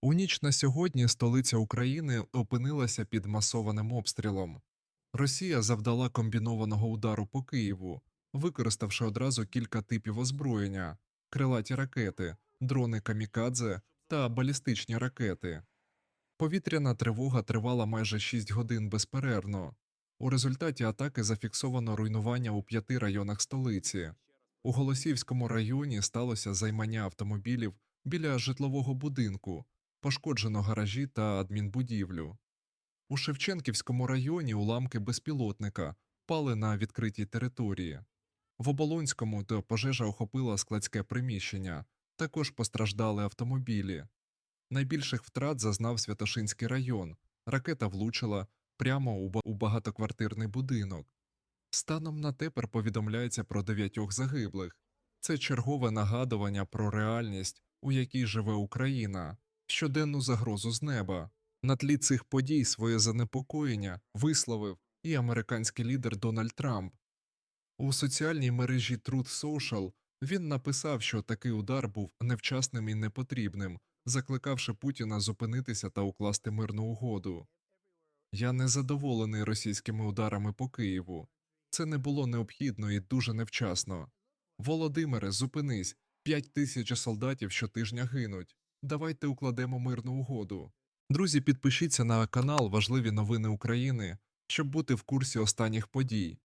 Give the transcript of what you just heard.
У ніч на сьогодні столиця України опинилася під масованим обстрілом. Росія завдала комбінованого удару по Києву, використавши одразу кілька типів озброєння: крилаті ракети, дрони камікадзе та балістичні ракети. Повітряна тривога тривала майже 6 годин безперервно. У результаті атаки зафіксовано руйнування у п'яти районах столиці. У Голосіївському районі сталося займання автомобілів біля житлового будинку, пошкоджено гаражі та адмінбудівлю. У Шевченківському районі уламки безпілотника впали на відкритій території. В Оболонському то пожежа охопила складське приміщення, також постраждали автомобілі. Найбільших втрат зазнав Святошинський район. Ракета влучила прямо у багатоквартирний будинок. Станом на тепер повідомляється про дев'ятьох загиблих. Це чергове нагадування про реальність, у якій живе Україна, щоденну загрозу з неба. На тлі цих подій своє занепокоєння висловив і американський лідер Дональд Трамп. У соціальній мережі Truth Social він написав, що такий удар був невчасним і непотрібним, закликавши Путіна зупинитися та укласти мирну угоду. Я не задоволений російськими ударами по Києву. Це не було необхідно і дуже невчасно. Володимире, зупинись. П'ять тисяч солдатів щотижня гинуть. Давайте укладемо мирну угоду. Друзі, підпишіться на канал Важливі новини України, щоб бути в курсі останніх подій.